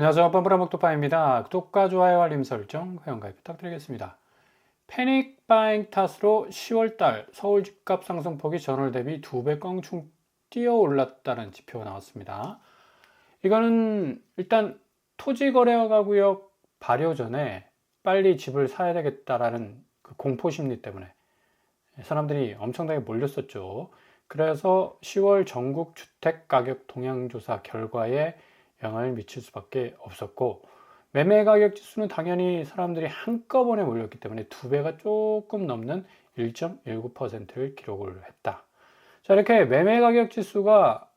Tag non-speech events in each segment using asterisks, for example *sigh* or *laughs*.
안녕하세요. 뻔뻔한 독파입니다 구독과 좋아요, 알림 설정, 회원가입 부탁드리겠습니다. 패닉 바잉 탓으로 10월달 서울 집값 상승폭이 전월 대비 2배 껑충 뛰어 올랐다는 지표가 나왔습니다. 이거는 일단 토지거래가 구역 발효 전에 빨리 집을 사야 되겠다라는 그 공포 심리 때문에 사람들이 엄청나게 몰렸었죠. 그래서 10월 전국 주택 가격 동향 조사 결과에 영향을 미칠 수밖에 없었고 매매 가격 지수는 당연히 사람들이 한꺼번에 몰렸기 때문에 두 배가 조금 넘는 1.19%를 기록을 했다. 자, 이렇게 매매 가격 지수가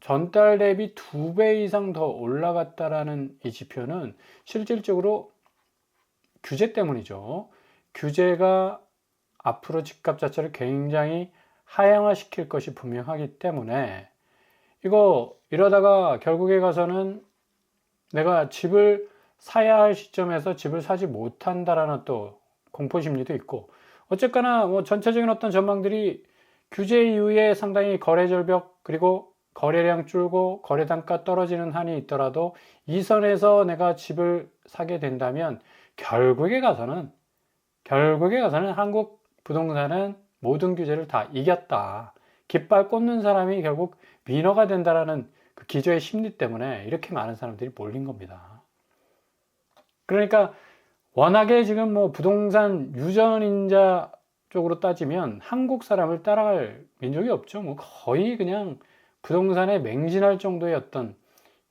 전달 대비 두 배 이상 더 올라갔다라는 이 지표는 실질적으로 규제 때문이죠. 규제가 앞으로 집값 자체를 굉장히 하향화시킬 것이 분명하기 때문에 이거 이러다가 결국에 가서는 내가 집을 사야 할 시점에서 집을 사지 못한다라는 또 공포 심리도 있고 어쨌거나 뭐 전체적인 어떤 전망들이 규제 이후에 상당히 거래 절벽 그리고 거래량 줄고 거래 단가 떨어지는 한이 있더라도 이 선에서 내가 집을 사게 된다면 결국에 가서는 결국에 가서는 한국 부동산은 모든 규제를 다 이겼다. 깃발 꽂는 사람이 결국 위너가 된다라는 그 기저의 심리 때문에 이렇게 많은 사람들이 몰린 겁니다. 그러니까 워낙에 지금 뭐 부동산 유전인자 쪽으로 따지면 한국 사람을 따라갈 민족이 없죠. 뭐 거의 그냥 부동산에 맹신할 정도의 어떤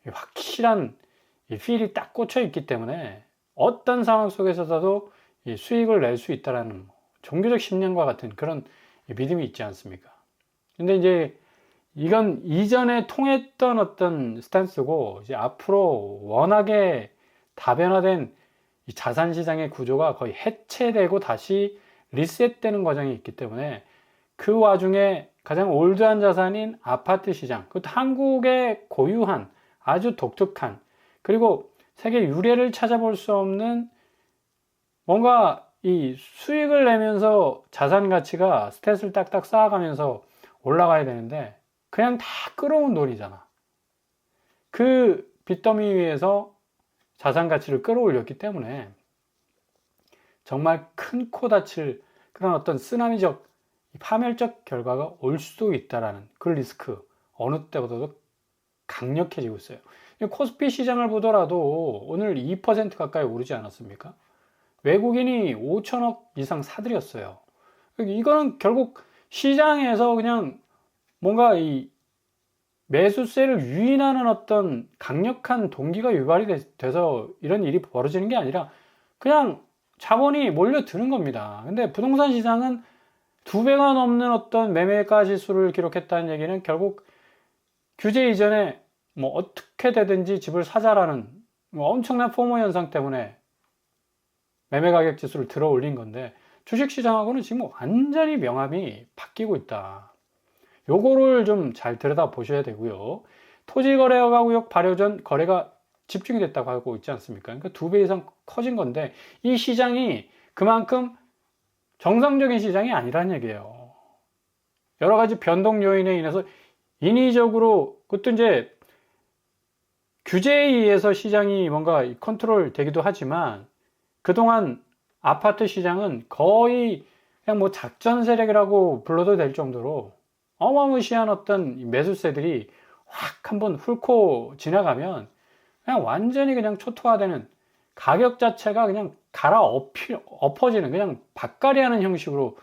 확실한 필이 딱 꽂혀 있기 때문에 어떤 상황 속에서도 수익을 낼 수 있다라는 종교적 신념과 같은 그런 믿음이 있지 않습니까? 근데 이제 이건 이전에 통했던 어떤 스탠스고 이제 앞으로 워낙에 다변화된 자산 시장의 구조가 거의 해체되고 다시 리셋되는 과정이 있기 때문에 그 와중에 가장 올드한 자산인 아파트 시장, 그것도 한국의 고유한 아주 독특한 그리고 세계 유례를 찾아볼 수 없는 뭔가 이 수익을 내면서 자산 가치가 스탯을 딱딱 쌓아가면서 올라가야 되는데 그냥 다 끌어온 돈이잖아. 그 빚더미 위에서 자산 가치를 끌어올렸기 때문에 정말 큰 코 다칠 그런 어떤 쓰나미적 파멸적 결과가 올 수도 있다라는 그 리스크 어느 때보다도 강력해지고 있어요. 코스피 시장을 보더라도 오늘 2% 가까이 오르지 않았습니까? 외국인이 5천억 이상 사들였어요. 이거는 결국 시장에서 그냥 뭔가 이 매수세를 유인하는 어떤 강력한 동기가 유발이 돼서 이런 일이 벌어지는 게 아니라 그냥 자본이 몰려드는 겁니다. 근데 부동산 시장은 두 배가 넘는 어떤 매매가 지수를 기록했다는 얘기는 결국 규제 이전에 뭐 어떻게 되든지 집을 사자라는 뭐 엄청난 포모 현상 때문에 매매 가격 지수를 들어 올린 건데 주식 시장하고는 지금 완전히 명암이 바뀌고 있다. 요거를 좀 잘 들여다 보셔야 되고요. 토지 거래가 구역 발효 전 거래가 집중이 됐다고 하고 있지 않습니까? 그러니까 두 배 이상 커진 건데 이 시장이 그만큼 정상적인 시장이 아니라는 얘기예요. 여러 가지 변동 요인에 인해서 인위적으로 그것도 이제 규제에 의해서 시장이 뭔가 컨트롤 되기도 하지만 그동안 아파트 시장은 거의 그냥 뭐 작전 세력이라고 불러도 될 정도로 어마무시한 어떤 매수세들이 확 한번 훑고 지나가면 그냥 완전히 그냥 초토화되는 가격 자체가 그냥 갈아 엎어지는 그냥 박가리 하는 형식으로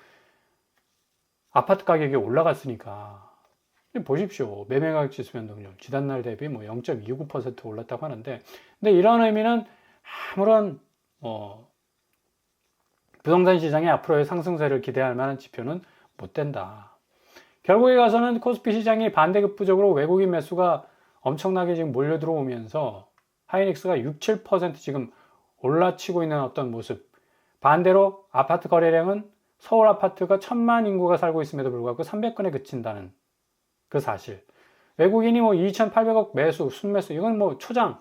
아파트 가격이 올라갔으니까 보십시오. 매매 가격 지수 변동률 지난날 대비 뭐 0.29% 올랐다고 하는데 근데 이런 의미는 아무런 어, 부동산 시장의 앞으로의 상승세를 기대할 만한 지표는 못 된다. 결국에 가서는 코스피 시장이 반대급부적으로 외국인 매수가 엄청나게 지금 몰려 들어오면서 하이닉스가 6, 7% 지금 올라치고 있는 어떤 모습. 반대로 아파트 거래량은 서울 아파트가 천만 인구가 살고 있음에도 불구하고 300건에 그친다는 그 사실. 외국인이 뭐 2,800억 매수, 순매수, 이건 뭐 초장.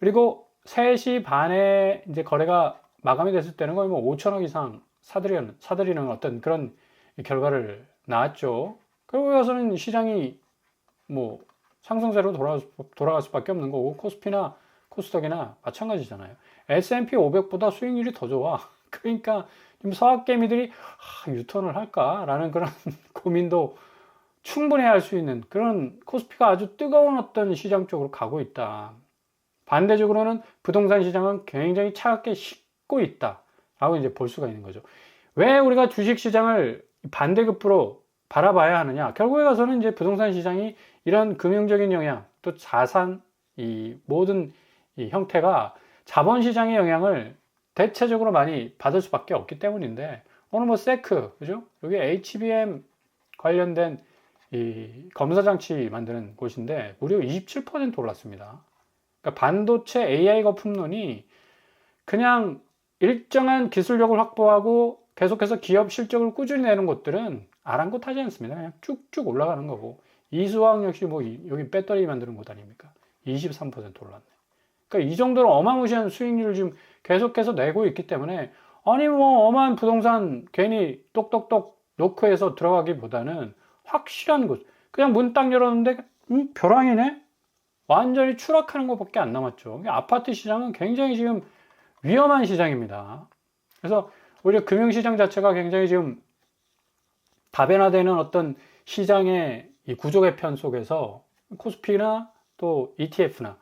그리고 3시 반에 이제 거래가 마감이 됐을 때는 거의 뭐 5천억 이상 사들이는, 사들이는 어떤 그런 결과를 나왔죠. 그러고 나서는 시장이 뭐 상승세로 돌아갈, 수밖에 없는 거고 코스피나 코스닥이나 마찬가지잖아요. S&P 500보다 수익률이 더 좋아. *laughs* 그러니까 지금 서학개미들이 아, 유턴을 할까라는 그런 *laughs* 고민도 충분히 할 수 있는 그런 코스피가 아주 뜨거운 어떤 시장 쪽으로 가고 있다. 반대적으로는 부동산 시장은 굉장히 차갑게 식고 있다 라고 이제 볼 수가 있는 거죠. 왜 우리가 주식 시장을 반대급부로 바라봐야 하느냐? 결국에 가서는 이제 부동산 시장이 이런 금융적인 영향, 또 자산, 이 모든 이 형태가 자본 시장의 영향을 대체적으로 많이 받을 수밖에 없기 때문인데 오늘 뭐 세크, 그죠? 여기 HBM 관련된 이 검사 장치 만드는 곳인데 무려 27% 올랐습니다. 그러니까 반도체 AI 거품론이 그냥 일정한 기술력을 확보하고 계속해서 기업 실적을 꾸준히 내는 곳들은 아랑곳하지 않습니다. 그냥 쭉쭉 올라가는 거고 이수화학 역시 뭐 이- 여기 배터리 만드는 곳 아닙니까? 23% 올랐네. 그러니까 이 정도로 어마무시한 수익률을 지금 계속해서 내고 있기 때문에 아니 뭐 어마한 부동산 괜히 똑똑똑 놓고 해서 들어가기보다는 확실한 곳 그냥 문 딱 열었는데 음, 벼랑이네 완전히 추락하는 것밖에 안 남았죠 아파트 시장은 굉장히 지금 위험한 시장입니다 그래서 오히려 금융시장 자체가 굉장히 지금 다변화되는 어떤 시장의 이 구조 개편 속에서 코스피나 또 ETF나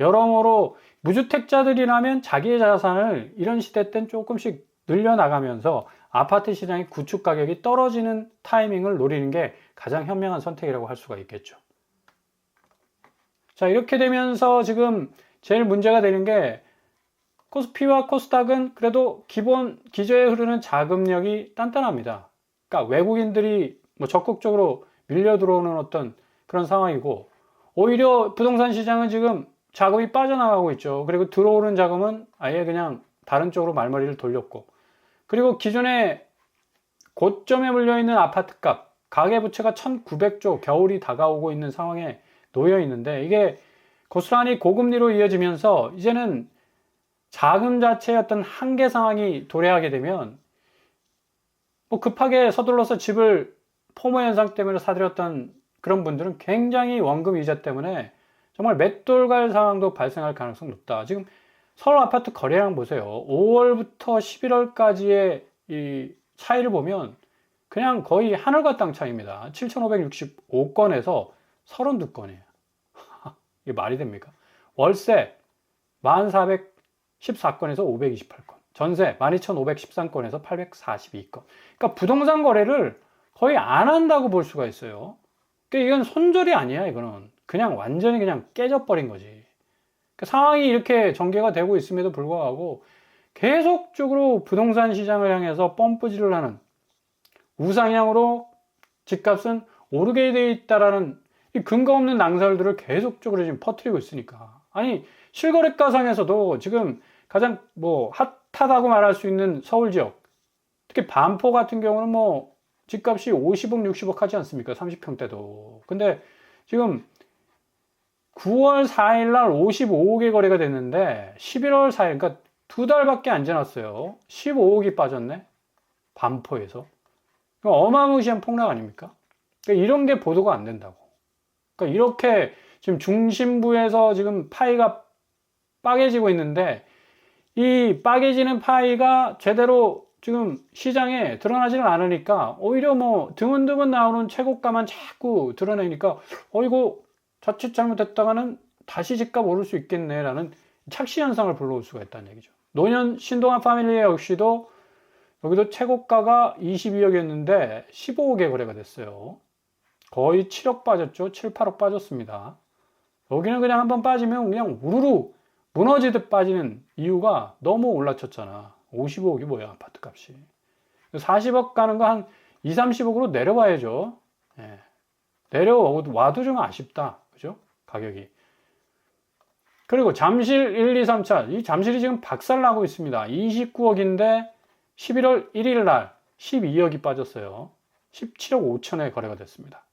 여러모로 무주택자들이라면 자기의 자산을 이런 시대 땐 조금씩 늘려나가면서 아파트 시장의 구축 가격이 떨어지는 타이밍을 노리는 게 가장 현명한 선택이라고 할 수가 있겠죠. 자, 이렇게 되면서 지금 제일 문제가 되는 게 코스피와 코스닥은 그래도 기본 기저에 흐르는 자금력이 단단합니다. 그러니까 외국인들이 뭐 적극적으로 밀려 들어오는 어떤 그런 상황이고 오히려 부동산 시장은 지금 자금이 빠져나가고 있죠. 그리고 들어오는 자금은 아예 그냥 다른 쪽으로 말머리를 돌렸고 그리고 기존에 고점에 물려 있는 아파트 값 가계 부채가 1900조 겨울이 다가오고 있는 상황에 놓여 있는데 이게 고스란히 고금리로 이어지면서 이제는 자금 자체의 어떤 한계 상황이 도래하게 되면 뭐 급하게 서둘러서 집을 포모 현상 때문에 사들였던 그런 분들은 굉장히 원금 이자 때문에 정말 맷돌갈 상황도 발생할 가능성이 높다. 지금 서울 아파트 거래량 보세요. 5월부터 11월까지의 이 차이를 보면 그냥 거의 하늘과 땅 차이입니다. 7,565건에서 32건이에요. *laughs* 이게 말이 됩니까? 월세 1,414건에서 528건. 전세 12,513건에서 842건. 그러니까 부동산 거래를 거의 안 한다고 볼 수가 있어요. 그러니까 이건 손절이 아니야, 이거는. 그냥 완전히 그냥 깨져버린 거지. 그러니까 상황이 이렇게 전개가 되고 있음에도 불구하고 계속적으로 부동산 시장을 향해서 펌프질을 하는 우상향으로 집값은 오르게 돼 있다라는 이 근거 없는 낭설들을 계속적으로 지금 퍼뜨리고 있으니까. 아니, 실거래가상에서도 지금 가장 뭐 핫 하다고 말할 수 있는 서울 지역, 특히 반포 같은 경우는 뭐 집값이 50억, 60억 하지 않습니까? 30평대도. 근데 지금 9월 4일 날 55억의 거래가 됐는데 11월 4일, 그러니까 두 달밖에 안 지났어요. 15억이 빠졌네. 반포에서. 어마무시한 폭락 아닙니까? 그러니까 이런 게 보도가 안 된다고. 그러니까 이렇게 지금 중심부에서 지금 파이가 빠개지고 있는데 이 빠개지는 파이가 제대로 지금 시장에 드러나지는 않으니까 오히려 뭐 드문드문 나오는 최고가만 자꾸 드러내니까 어 이거 자칫 잘못했다가는 다시 집값 오를 수 있겠네라는 착시 현상을 불러올 수가 있다는 얘기죠. 노년 신동환 파밀리 역시도 여기도 최고가가 22억이었는데 15억에 거래가 됐어요. 거의 7억 빠졌죠. 7, 8억 빠졌습니다. 여기는 그냥 한번 빠지면 그냥 우르르 무너지듯 빠지는 이유가 너무 올라쳤잖아. 55억이 뭐야, 아파트 값이. 40억 가는 거 한 2, 30억으로 내려와야죠. 예. 내려와도 좀 아쉽다. 그죠? 가격이. 그리고 잠실 1, 2, 3차. 이 잠실이 지금 박살나고 있습니다. 29억인데 11월 1일 날 12억이 빠졌어요. 17억 5천에 거래가 됐습니다.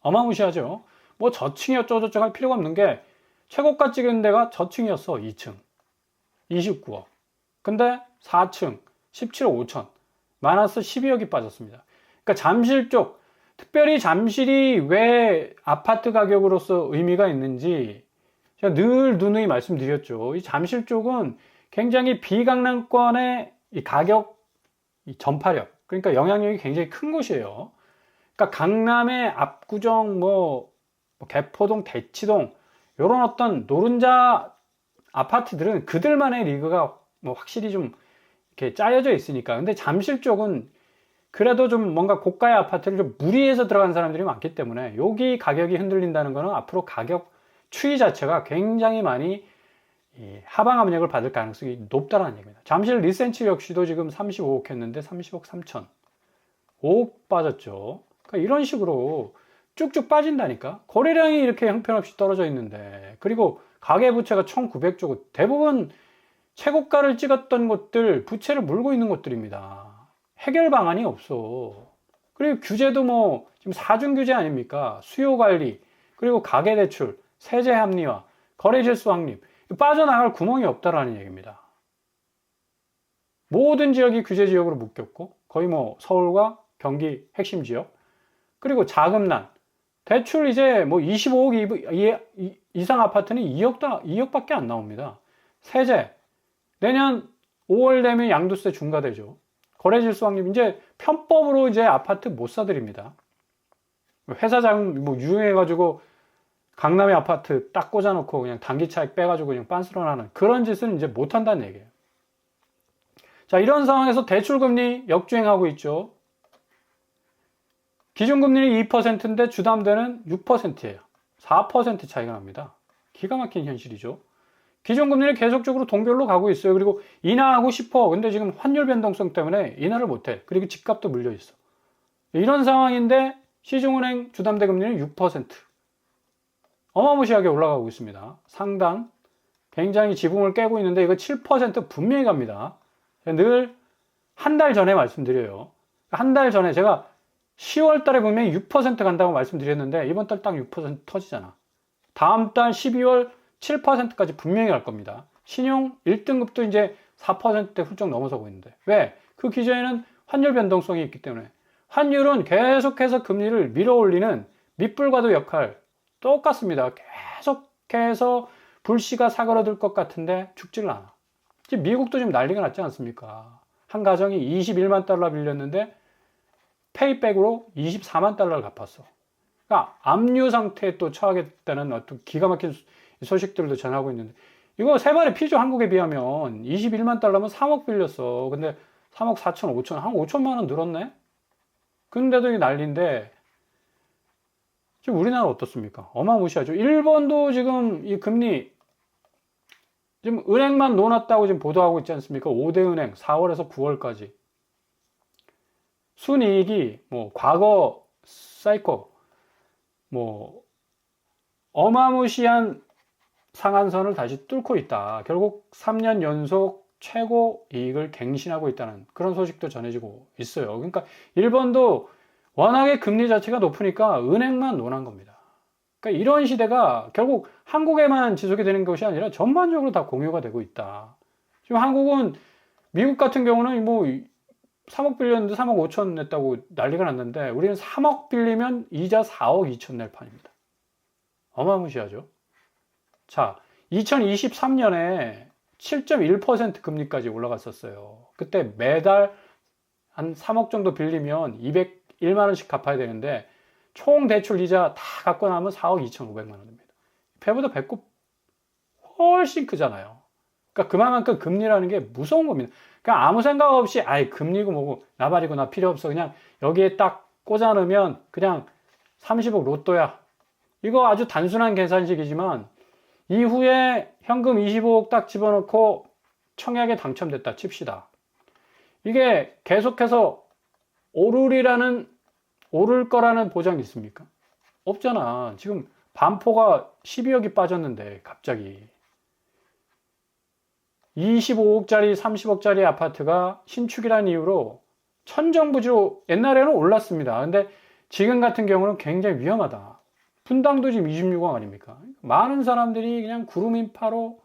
어마무시하죠. 뭐 저층이 어쩌고저쩌고 할 필요가 없는 게 최고가 찍은 데가 저층이었어. 2층. 29억. 근데 4층 17억 5천. 마이너스 12억이 빠졌습니다. 그러니까 잠실 쪽 특별히 잠실이 왜 아파트 가격으로서 의미가 있는지 제가 늘 누누이 말씀드렸죠. 이 잠실 쪽은 굉장히 비강남권의 이 가격, 이 전파력, 그러니까 영향력이 굉장히 큰 곳이에요. 그러니까 강남의 압구정, 뭐, 뭐 개포동, 대치동, 이런 어떤 노른자 아파트들은 그들만의 리그가 뭐 확실히 좀 이렇게 짜여져 있으니까. 근데 잠실 쪽은 그래도 좀 뭔가 고가의 아파트를 좀 무리해서 들어간 사람들이 많기 때문에 여기 가격이 흔들린다는 거는 앞으로 가격 추이 자체가 굉장히 많이 하방 압력을 받을 가능성이 높다는 얘기입니다. 잠실 리센치 역시도 지금 35억 했는데 30억 3천. 5억 빠졌죠. 그러니까 이런 식으로 쭉쭉 빠진다니까. 거래량이 이렇게 형편없이 떨어져 있는데. 그리고 가계부채가 1900조고 대부분 최고가를 찍었던 곳들, 부채를 물고 있는 곳들입니다. 해결 방안이 없어. 그리고 규제도 뭐 지금 사중 규제 아닙니까? 수요 관리, 그리고 가계 대출, 세제 합리화, 거래 질수 확립. 빠져나갈 구멍이 없다라는 얘기입니다. 모든 지역이 규제 지역으로 묶였고 거의 뭐 서울과 경기 핵심 지역 그리고 자금난 대출 이제 뭐 25억 이상 아파트는 2억 2억밖에 안 나옵니다. 세제 내년 5월 되면 양도세 중과되죠. 거래 질수 확립 이제 편법으로 이제 아파트 못 사드립니다. 회사 자금 뭐 유용해가지고 강남의 아파트 딱 꽂아놓고 그냥 단기 차익 빼가지고 그냥 빤스런하는 그런 짓은 이제 못 한다는 얘기예요. 자 이런 상황에서 대출금리 역주행하고 있죠. 기준금리는 2%인데 주담대는 6%예요. 4% 차이가 납니다. 기가 막힌 현실이죠. 기존금리를 계속적으로 동별로 가고 있어요. 그리고 인하하고 싶어. 근데 지금 환율 변동성 때문에 인하를 못해. 그리고 집값도 물려 있어. 이런 상황인데 시중은행 주담대 금리는 6%. 어마무시하게 올라가고 있습니다. 상단 굉장히 지붕을 깨고 있는데 이거 7% 분명히 갑니다. 늘 한 달 전에 말씀드려요. 한 달 전에 제가 10월 달에 분명히 6% 간다고 말씀드렸는데 이번 달 딱 6% 터지잖아. 다음 달 12월 7%까지 분명히 갈 겁니다. 신용 1등급도 이제 4%대 훌쩍 넘어서고 있는데. 왜? 그 기저에는 환율 변동성이 있기 때문에. 환율은 계속해서 금리를 밀어 올리는 밑불과도 역할 똑같습니다. 계속해서 불씨가 사그러들 것 같은데 죽지를 않아. 지금 미국도 지금 난리가 났지 않습니까? 한 가정이 21만 달러 빌렸는데 페이백으로 24만 달러를 갚았어. 그러니까 압류 상태에 또 처하겠다는 어떤 기가 막힌 소식들도 전하고 있는데 이거 세 발의 피조 한국에 비하면 21만 달러면 3억 빌렸어. 근데 3억 4천, 5천, 한 5천만 원 늘었네? 근데도 이게 난리인데 지금 우리나라 어떻습니까? 어마무시하죠. 일본도 지금 이 금리 지금 은행만 놓았다고 지금 보도하고 있지 않습니까? 5대 은행 4월에서 9월까지 순이익이 뭐 과거 사이코 뭐 어마무시한 상한선을 다시 뚫고 있다. 결국 3년 연속 최고 이익을 갱신하고 있다는 그런 소식도 전해지고 있어요. 그러니까 일본도 워낙에 금리 자체가 높으니까 은행만 논한 겁니다. 그러니까 이런 시대가 결국 한국에만 지속이 되는 것이 아니라 전반적으로 다 공유가 되고 있다. 지금 한국은 미국 같은 경우는 뭐 3억 빌렸는데 3억 5천 냈다고 난리가 났는데 우리는 3억 빌리면 이자 4억 2천 낼 판입니다. 어마무시하죠. 자, 2023년에 7.1% 금리까지 올라갔었어요. 그때 매달 한 3억 정도 빌리면 201만 원씩 갚아야 되는데 총 대출 이자 다 갖고 나면 4억 2,500만 원입니다. 배보다 배꼽 훨씬 크잖아요. 그러니까 그만큼 금리라는 게 무서운 겁니다. 그러니까 아무 생각 없이 아이 금리고 뭐고 나발이고 나 필요 없어 그냥 여기에 딱 꽂아 놓으면 그냥 30억 로또야. 이거 아주 단순한 계산식이지만 이후에 현금 25억 딱 집어넣고 청약에 당첨됐다 칩시다. 이게 계속해서 오르리라는 오를 거라는 보장이 있습니까? 없잖아. 지금 반포가 12억이 빠졌는데 갑자기 25억짜리, 30억짜리 아파트가 신축이라는 이유로 천정부지로 옛날에는 올랐습니다. 근데 지금 같은 경우는 굉장히 위험하다. 분당도 지금 26억 아닙니까? 많은 사람들이 그냥 구름 인파로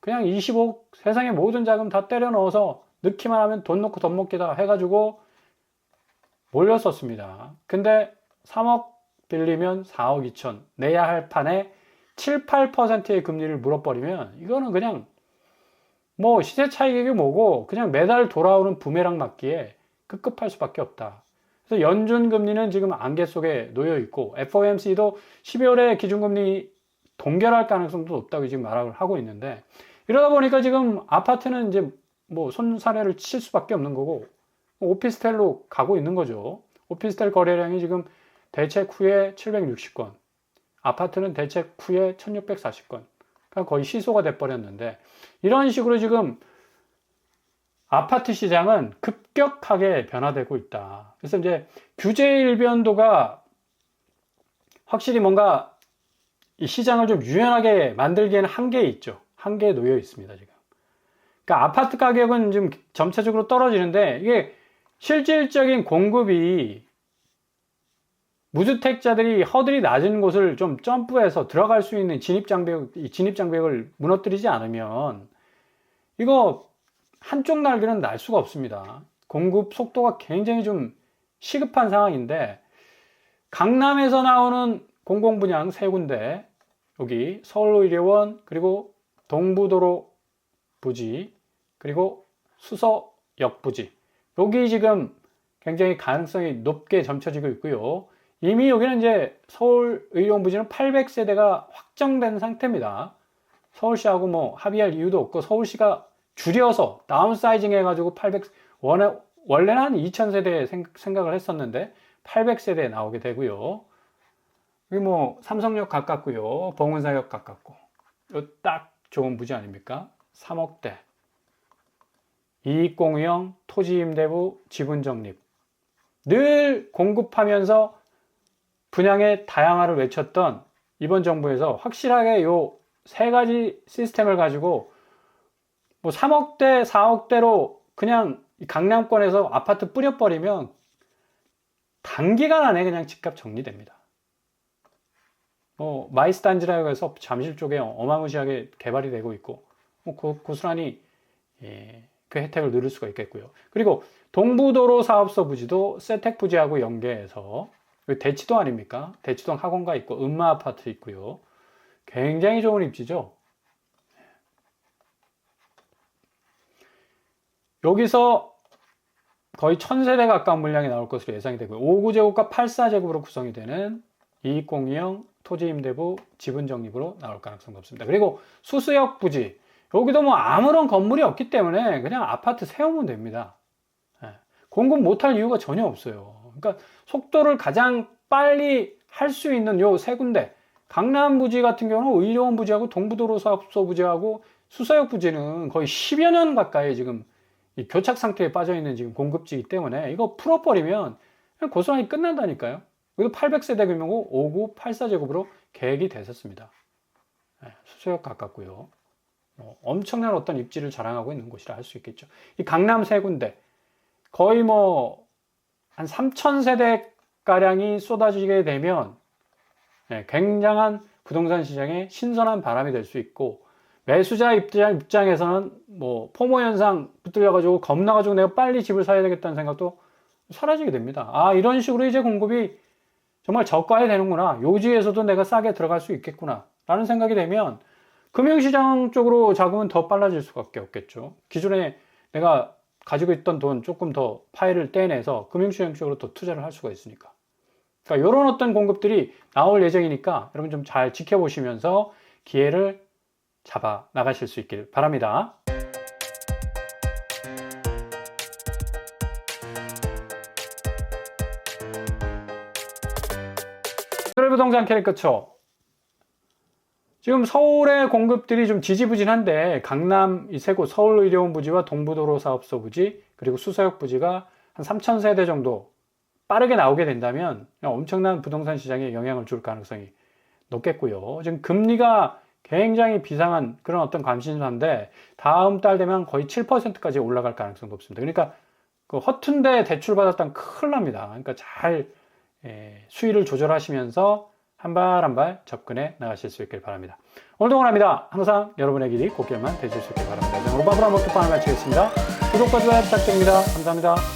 그냥 20억 세상의 모든 자금 다 때려 넣어서 넣기만 하면 돈 넣고 돈 먹기다 해가지고 몰렸었습니다. 근데 3억 빌리면 4억 2천 내야 할 판에 7, 8%의 금리를 물어버리면 이거는 그냥 뭐 시세 차익이 뭐고 그냥 매달 돌아오는 부메랑 맞기에 급급할 수밖에 없다. 그래서 연준 금리는 지금 안개 속에 놓여 있고 FOMC도 12월에 기준금리 동결할 가능성도 높다고 지금 말을 하고 있는데 이러다 보니까 지금 아파트는 이제 뭐 손사래를 칠 수밖에 없는 거고 오피스텔로 가고 있는 거죠. 오피스텔 거래량이 지금 대책 후에 760건, 아파트는 대책 후에 1640건. 그러니까 거의 시소가 돼버렸는데 이런 식으로 지금 아파트 시장은 급격하게 변화되고 있다. 그래서 이제 규제 일변도가 확실히 뭔가 이 시장을 좀 유연하게 만들기에는 한계에 있죠. 한계에 놓여 있습니다, 지금. 그러니까 아파트 가격은 좀 점차적으로 떨어지는데 이게 실질적인 공급이 무주택자들이 허들이 낮은 곳을 좀 점프해서 들어갈 수 있는 진입장벽, 진입장벽을 무너뜨리지 않으면 이거 한쪽 날개는 날 수가 없습니다. 공급 속도가 굉장히 좀 시급한 상황인데 강남에서 나오는 공공분양 세 군데 여기 서울의료원 그리고 동부도로 부지 그리고 수서역 부지 여기 지금 굉장히 가능성이 높게 점쳐지고 있고요. 이미 여기는 이제 서울 의료원 부지는 800세대가 확정된 상태입니다. 서울시하고 뭐 합의할 이유도 없고 서울시가 줄여서 다운사이징 해가지고 800 원래 원래는 한 2000세대 생각을 했었는데 800세대 나오게 되고요. 여기 뭐 삼성역 가깝고요, 봉은사역 가깝고 딱 좋은 부지 아닙니까? 3억대 이익공유형 토지임대부 지분적립 늘 공급하면서 분양의 다양화를 외쳤던 이번 정부에서 확실하게 요 세 가지 시스템을 가지고 뭐 3억대, 4억대로 그냥 강남권에서 아파트 뿌려버리면 단기간 안에 그냥 집값 정리됩니다. 뭐 마이스 단지라고 해서 잠실 쪽에 어마무시하게 개발이 되고 있고 뭐 고, 고스란히 예, 그 혜택을 누릴 수가 있겠고요. 그리고 동부도로 사업소 부지도 세택 부지하고 연계해서 대치동 아닙니까? 대치동 학원가 있고 음마 아파트 있고요. 굉장히 좋은 입지죠. 여기서 거의 1000세대 가까운 물량이 나올 것으로 예상이 되고요. 5구제곱과 84제곱으로 구성이 되는 이익공유형 토지임대부 지분적립으로 나올 가능성이 높습니다. 그리고 수수역 부지 여기도 뭐 아무런 건물이 없기 때문에 그냥 아파트 세우면 됩니다. 예. 공급 못할 이유가 전혀 없어요. 그러니까 속도를 가장 빨리 할 수 있는 요 세 군데 강남 부지 같은 경우는 의료원 부지하고 동부도로 사업소 부지하고 수서역 부지는 거의 10여 년 가까이 지금 이 교착 상태에 빠져 있는 지금 공급지이기 때문에 이거 풀어버리면 고스란히 끝난다니까요. 여기도 800세대 규모고 5구 84제곱으로 계획이 됐었습니다. 네, 수서역 가깝고요. 뭐 엄청난 어떤 입지를 자랑하고 있는 곳이라 할 수 있겠죠. 이 강남 세 군데 거의 뭐 한 3,000세대 가량이 쏟아지게 되면 네, 굉장한 부동산 시장에 신선한 바람이 될 수 있고 매수자 입장, 입장에서는 뭐 포모 현상 붙들려가지고 겁나가지고 내가 빨리 집을 사야 되겠다는 생각도 사라지게 됩니다. 아 이런 식으로 이제 공급이 정말 저가에 되는구나. 요지에서도 내가 싸게 들어갈 수 있겠구나. 라는 생각이 되면 금융시장 쪽으로 자금은 더 빨라질 수밖에 없겠죠. 기존에 내가 가지고 있던 돈 조금 더 파일을 떼내서 금융시장 쪽으로 더 투자를 할 수가 있으니까. 그러니까 이런 어떤 공급들이 나올 예정이니까 여러분 좀 잘 지켜보시면서 기회를 잡아 나가실 수 있길 바랍니다. 부동산 캐릭터처 지금 서울의 공급들이 좀 지지부진한데 강남 이 세 곳 서울 의료원 부지와 동부도로 사업소 부지 그리고 수서역 부지가 한 3천 세대 정도 빠르게 나오게 된다면 엄청난 부동산 시장에 영향을 줄 가능성이 높겠고요. 지금 금리가 굉장히 비상한 그런 어떤 감신사인데 다음 달 되면 거의 7%까지 올라갈 가능성이 높습니다. 그러니까 그 허튼데 대출 받았다면 큰일 납니다. 그러니까 잘 예, 수위를 조절하시면서 한 발 한 발 접근해 나가실 수 있길 바랍니다. 오늘도 원합니다. 항상 여러분의 길이 꽃길만 되실 수 있길 바랍니다. 저는 오바브라 모토판을 마치겠습니다. 구독과 좋아요 부탁드립니다. 감사합니다.